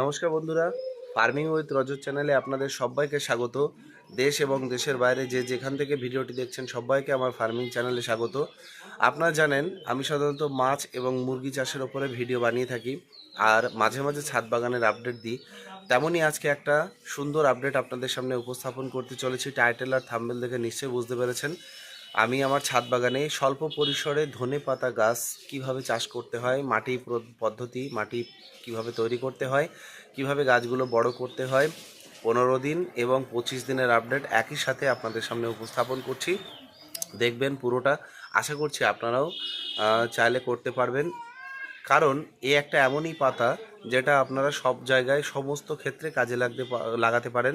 নমস্কার বন্ধুরা farming with রজত চ্যানেলে আপনাদের সবাইকে স্বাগত। দেশ এবং দেশের বাইরে যে যেখান থেকে ভিডিওটি দেখছেন সবাইকে আমার ফার্মিং চ্যানেলে স্বাগত। আপনারা জানেন, আমি সাধারণত মাছ এবং মুরগি চাষের ওপরে ভিডিও বানিয়ে থাকি, আর মাঝে মাঝে ছাদ বাগানের আপডেট দিই। তেমনই আজকে একটা সুন্দর আপডেট আপনাদের সামনে উপস্থাপন করতে চলেছি। টাইটেল আর থাম্বেল দেখে নিশ্চয়ই বুঝতে পেরেছেন। আমি আমার ছাদ বাগানে স্বল্প পরিসরে ধনে পাতা গাছ কীভাবে চাষ করতে হয়, মাটি পদ্ধতি, মাটি কীভাবে তৈরি করতে হয়, কীভাবে গাছগুলো বড় করতে হয়, পনেরো দিন এবং পঁচিশ দিনের আপডেট একই সাথে আপনাদের সামনে উপস্থাপন করছি। দেখবেন পুরোটা আশা করছি আপনারাও চাইলে করতে পারবেন। কারণ এ একটা এমনই পাতা যেটা আপনারা সব জায়গায় সমস্ত ক্ষেত্রে কাজে লাগতে লাগাতে পারেন।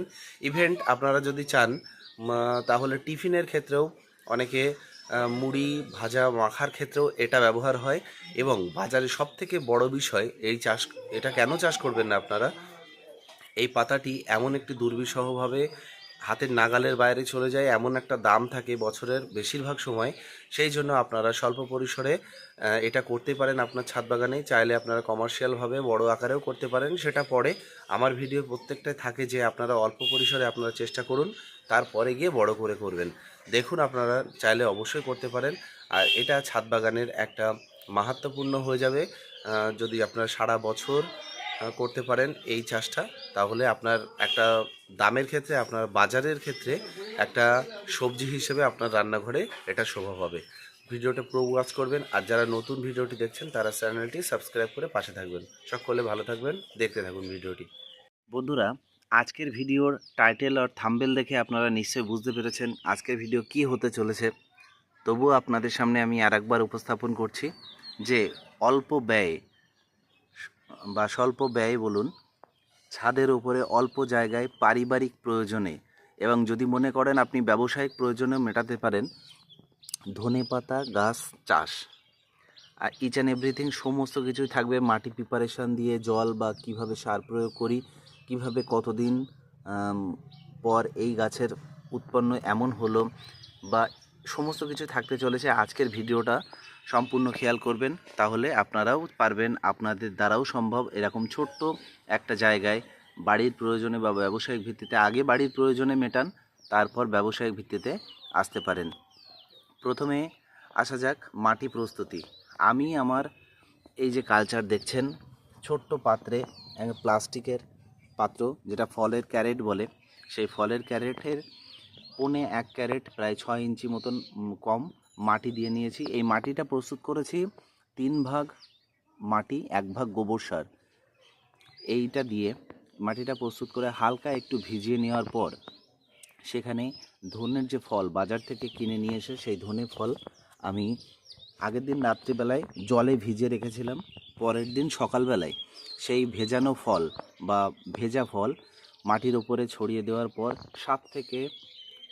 ইভেন্ট আপনারা যদি চান তাহলে টিফিনের ক্ষেত্রেও অনেকে মুড়ি, ভাজা, মাখার ক্ষেত্রেও এটা ব্যবহার হয় এবং বাজারে সব থেকে বড় বিষয় এই চাষ, এটা কেন চাষ করবেন না আপনারা? এই পাতাটি এমন একটি দুর্বিষহভাবে হাতের নাগালের বাইরে চলে যায়, এমন একটা দাম থাকে বছরের বেশিরভাগ সময়, সেই জন্য আপনারা স্বল্প পরিসরে এটা করতে পারেন আপনার ছাদ বাগানে, চাইলে আপনারা কমার্শিয়ালভাবে বড় আকারেও করতে পারেন, সেটা পরে আমার ভিডিও প্রত্যেকটাই থাকে যে আপনারা অল্প পরিসরে আপনারা চেষ্টা করুন, তারপরে গিয়ে বড় করে করবেন। দেখুন আপনারা চাইলে অবশ্যই করতে পারেন। আর এটা ছাদ বাগানের একটা মাহাত্মপূর্ণ হয়ে যাবে। যদি আপনারা সারা বছর করতে পারেন এই চাষটা, তাহলে আপনার একটা দামের ক্ষেত্রে, আপনার বাজারের ক্ষেত্রে একটা সবজি হিসেবে আপনার রান্নাঘরে এটা শোভা পাবে। ভিডিওটা প্রো ওয়াচ করবেন। আর যারা নতুন ভিডিওটি দেখছেন, তারা চ্যানেলটি সাবস্ক্রাইব করে পাশে থাকবেন। সকলে ভালো থাকবেন, দেখতে থাকুন ভিডিওটি। বন্ধুরা আজকের ভিডিওর টাইটেল আর থাম্বেল দেখে আপনারা নিশ্চয়ই বুঝতে পেরেছেন আজকের ভিডিও কি হতে চলেছে। তবুও আপনাদের সামনে আমি আরেকবার উপস্থাপন করছি যে অল্প ব্যয়, বা স্বল্প ব্যয় বলুন, ছাদের উপরে অল্প জায়গায় পারিবারিক প্রয়োজনে এবং যদি মনে করেন আপনি ব্যবসায়িক প্রয়োজনে মেটাতে পারেন, ধনে পাতা, গাছ, চাষ। আর ইচ অ্যান্ড এভরিথিং সমস্ত কিছুই থাকবে, মাটি প্রিপারেশন দিয়ে জল বা কীভাবে সার প্রয়োগ করি কীভাবে কতদিন পর এই গাছের উৎপন্ন এমন হলো বা সমস্ত কিছু থাকতে চলেছে, আজকের ভিডিওটা সম্পূর্ণ খেয়াল করবেন। তাহলে আপনারাও পারবেন, আপনাদের দ্বারাও সম্ভব এরকম ছোট্ট একটা জায়গায় বাড়ির প্রয়োজনে বা ব্যবসায়িক ভিত্তিতে আগে বাড়ির প্রয়োজনে মেটান, তারপর ব্যবসায়িক ভিত্তিতে আসতে পারেন। প্রথমে আসা যাক মাটি প্রস্তুতি। আমি আমার এই যে কালচার দেখছেন, ছোট্ট পাত্রে প্লাস্টিকের পাত্র, যেটা ফলের ক্যারেট বলে। সেই ফলের ক্যারেটের পৌনে এক ক্যারেট, প্রায় ছয় ইঞ্চি মতন কম মাটি দিয়ে নিয়েছি। এই মাটিটা প্রস্তুত করেছি তিন ভাগ মাটি, এক ভাগ গোবর সার। এইটা দিয়ে মাটিটা প্রস্তুত করে হালকা একটু ভিজিয়ে নেওয়ার পর সেখানে ধনের যে ফল বাজার থেকে কিনে নিয়ে এসে সেই ধনে ফল আমি আগের দিন রাত্রিবেলায় জলে ভিজিয়ে রেখেছিলাম। পরের দিন সকালবেলায় সেই ভেজানো ফল বা ভেজা ফল মাটির ওপরে ছড়িয়ে দেওয়ার পর সাত থেকে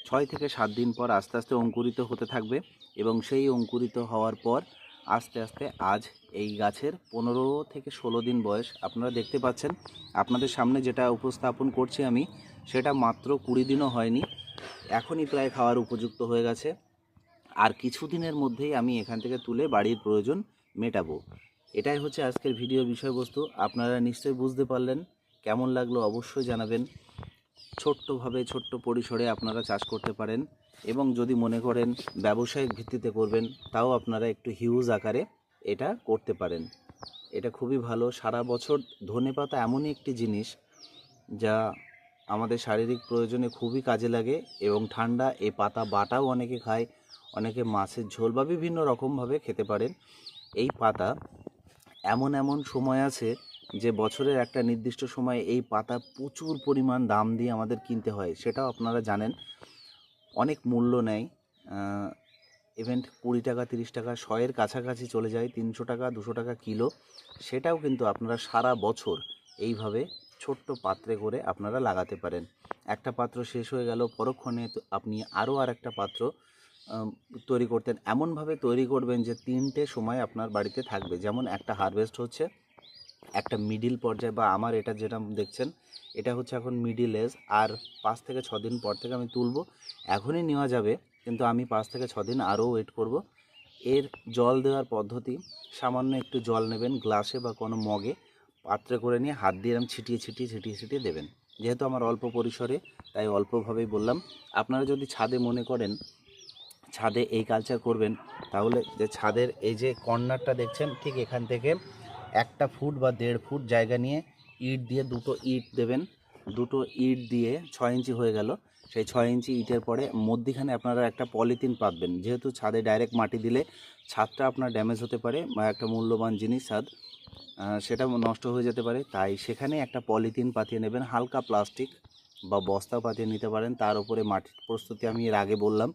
ছয় থেকে সাত দিন পর আস্তে আস্তে অঙ্কুরিত হতে থাকবে এবং সেই অঙ্কুরিত হওয়ার পর আস্তে আস্তে আজ এই গাছের পনেরো থেকে ষোলো দিন বয়স আপনারা দেখতে পাচ্ছেন। আপনাদের সামনে যেটা উপস্থাপন করছি আমি, সেটা মাত্র কুড়ি দিনও হয়নি, এখনই প্রায় খাওয়ার উপযুক্ত হয়ে গেছে। আর কিছুদিনের মধ্যেই আমি এখান থেকে তুলে বাড়ির প্রয়োজন মেটাবো। এটাই হচ্ছে আজকের ভিডিও বিষয়বস্তু। আপনারা নিশ্চয়ই বুঝতে পারলেন, কেমন লাগল অবশ্যই জানাবেন। ছোট্টভাবে ছোট্ট পরিসরে আপনারা চাষ করতে পারেন এবং যদি মনে করেন ব্যবসায়িক ভিত্তিতে করবেন, তাও আপনারা একটু হিউজ আকারে এটা করতে পারেন। এটা খুবই ভালো। সারা বছর ধনেপাতা এমনই একটি জিনিস যা আমাদের শারীরিক প্রয়োজনে খুবই কাজে লাগে এবং ঠান্ডা এ পাতা বাটাও অনেকে খায়, অনেকে মাছের ঝোল বা বিভিন্ন রকমভাবে খেতে পারেন। এই পাতা এমন এমন সময় আছে যে বছরের একটা নির্দিষ্ট সময়ে এই পাতা প্রচুর পরিমাণ দাম দিয়ে আমাদের কিনতে হয়, সেটাও আপনারা জানেন। অনেক মূল্য নেয় ইভেন্ট কুড়ি টাকা, তিরিশ টাকা, শয়ের কাছাকাছি চলে যায়, তিনশো টাকা, দুশো টাকা কিলো। সেটাও কিন্তু আপনারা সারা বছর এইভাবে ছোট্ট পাত্রে করে আপনারা লাগাতে পারেন। একটা পাত্র শেষ হয়ে গেল, পরক্ষণে আপনি আরও আর একটা পাত্র তৈরি করতেন। এমনভাবে তৈরি করবেন যে তিনটে সময় আপনার বাড়িতে থাকবে। যেমন একটা হারভেস্ট হচ্ছে, একটা মিডিল পর্যায়ে বা আমার এটা যেটা দেখছেন, এটা হচ্ছে এখন মিডিল এজ আর পাঁচ থেকে ছ দিন পর থেকে আমি তুলবো। এখনই নেওয়া যাবে, কিন্তু আমি পাঁচ থেকে ছ দিন আরও ওয়েট করব। এর জল দেওয়ার পদ্ধতি, সামান্য একটু জল নেবেন গ্লাসে বা কোনো মগে পাত্রে করে নিয়ে হাত দিয়ে এরম ছিটিয়ে ছিটিয়ে ছিটিয়ে ছিটিয়ে দেবেন। যেহেতু আমার অল্প পরিসরে, তাই অল্পভাবেই বললাম। আপনারা যদি ছাদে মনে করেন ছাদে এই কালচার করবেন, তাহলে যে ছাদের এই যে কর্নারটা দেখছেন, ঠিক এখান থেকে একটা ফুট বা দেড় ফুট জায়গা নিয়ে ইট দিয়ে দুটো ইট দেবেন। দুটো ইট দিয়ে ছয় ইঞ্চি হয়ে গেল। সেই ছয় ইঞ্চি ইটের পরে মধ্যিখানে আপনারা একটা পলিথিন পাতবেন। যেহেতু ছাদে ডাইরেক্ট মাটি দিলে ছাদটা আপনার ড্যামেজ হতে পারে বা একটা মূল্যবান জিনিস ছাদ সেটা নষ্ট হয়ে যেতে পারে। তাই সেখানে একটা পলিথিন পাতিয়ে নেবেন, হালকা প্লাস্টিক বা বস্তা পাতিয়ে নিতে পারেন। তার উপরে মাটির প্রস্তুতি আমি এর আগে বললাম।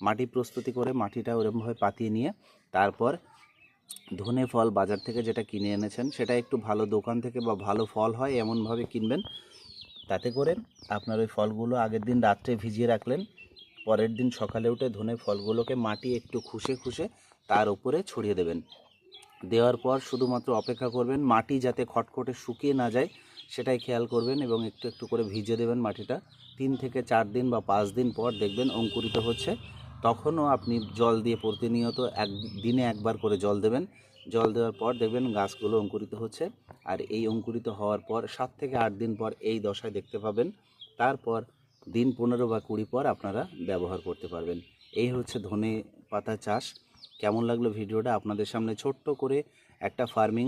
মাটি প্রস্তুতি করে মাটিটা ওরকমভাবে পাতিয়ে নিয়ে তারপর ধনে ফল বাজার থেকে যেটা কিনে এনেছেন, সেটা একটু ভালো দোকান থেকে বা ভালো ফল হয় এমনভাবে কিনবেন। তাতে করে আপনার ওই ফলগুলো আগের দিন রাত্রে ভিজিয়ে রাখলেন, পরের দিন সকালে উঠে ধনে ফলগুলোকে মাটি একটু খুশে খুশে তার উপরে ছড়িয়ে দেবেন। দেওয়ার পর শুধুমাত্র অপেক্ষা করবেন মাটি যাতে খটখটে শুকিয়ে না যায়, সেটাই খেয়াল করবেন এবং একটু একটু করে ভিজে দেবেন মাটিটা। তিন থেকে চার দিন বা পাঁচ দিন পর দেখবেন অঙ্কুরিত হচ্ছে। তখনও আপনি জল দিয়ে প্রতিনিয়ত এক দিনে একবার করে জল দেবেন। জল দেওয়ার পর দেখবেন গাছগুলো অঙ্কুরিত হচ্ছে। আর এই অঙ্কুরিত হওয়ার পর সাত থেকে আট দিন পর এই দশায় দেখতে পাবেন। তারপর দিন পনেরো বা কুড়ি পর আপনারা ব্যবহার করতে পারবেন। এই হচ্ছে ধনে পাতা চাষ। কেমন লাগল ভিডিওটা আপনাদের সামনে ছোট্ট করে একটা ফার্মিং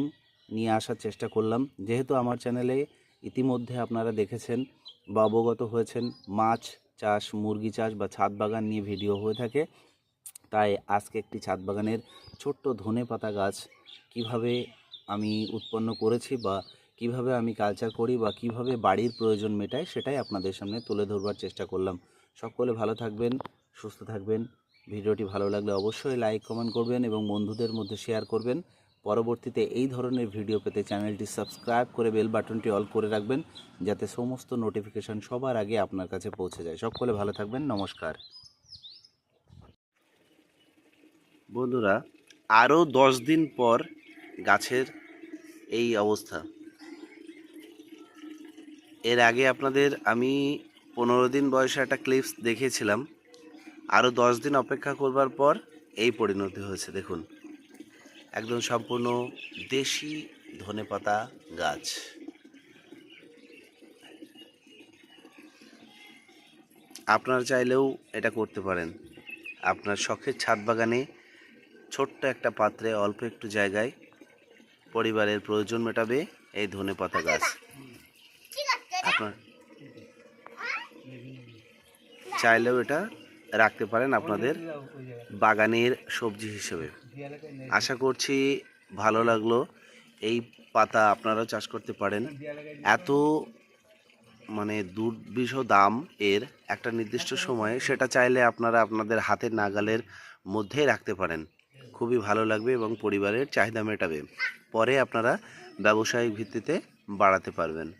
নিয়ে আসার চেষ্টা করলাম। যেহেতু আমার চ্যানেলে ইতিমধ্যে আপনারা দেখেছেন বা অবগত হয়েছেন মাছ চাষ, মুরগি চাষ বা ছাদ বাগান নিয়ে ভিডিও হয়ে থাকে। তাই আজকে একটি ছাদ বাগানের ছোট্ট ধনে পাতা গাছ কীভাবে আমি উৎপন্ন করেছি বা কীভাবে আমি কালচার করি বা কীভাবে বাড়ির প্রয়োজন মেটাই সেটাই আপনাদের সামনে তুলে ধরবার চেষ্টা করলাম। সকলে ভালো থাকবেন, সুস্থ থাকবেন। ভিডিওটি ভালো লাগলে অবশ্যই লাইক কমেন্ট করবেন এবং বন্ধুদের মধ্যে শেয়ার করবেন। পরবর্তীতে এই ধরনের ভিডিও পেতে চ্যানেলটি সাবস্ক্রাইব করে বেল বাটনটি অল করে রাখবেন, যাতে সমস্ত নোটিফিকেশন সবার আগে আপনার কাছে পৌঁছে যায়। সকলে ভালো থাকবেন, নমস্কার। বন্ধুরা, আরও দশ দিন পর গাছের এই অবস্থা। এর আগে আপনাদের আমি পনেরো দিন বয়সে একটা ক্লিপস দেখিয়েছিলাম আরও দশ দিন অপেক্ষা করবার পর এই পরিণতি হয়েছে, দেখুন। একদম সম্পূর্ণ দেশি ধনেপাতা গাছ। আপনারা চাইলেও এটা করতে পারেন। আপনার শখের ছাদ বাগানে ছোট্ট একটা পাত্রে অল্প একটু জায়গায় পরিবারের প্রয়োজন মেটাবে এই ধনে পাতা গাছ আপনার চাইলেও এটা রাখতে পারেন আপনাদের বাগানের সবজি হিসেবে। আশা করছি ভালো লাগল। এই পাতা আপনারাও চাষ করতে পারেন। এত মানে দুর্বিষ দাম এর একটা নির্দিষ্ট সময়ে সেটা চাইলে আপনারা আপনাদের হাতের নাগালের মধ্যেই রাখতে পারেন। খুবই ভালো লাগবে এবং পরিবারের চাহিদা মেটাবে। পরে আপনারা ব্যবসায়িক ভিত্তিতে বাড়াতে পারবেন।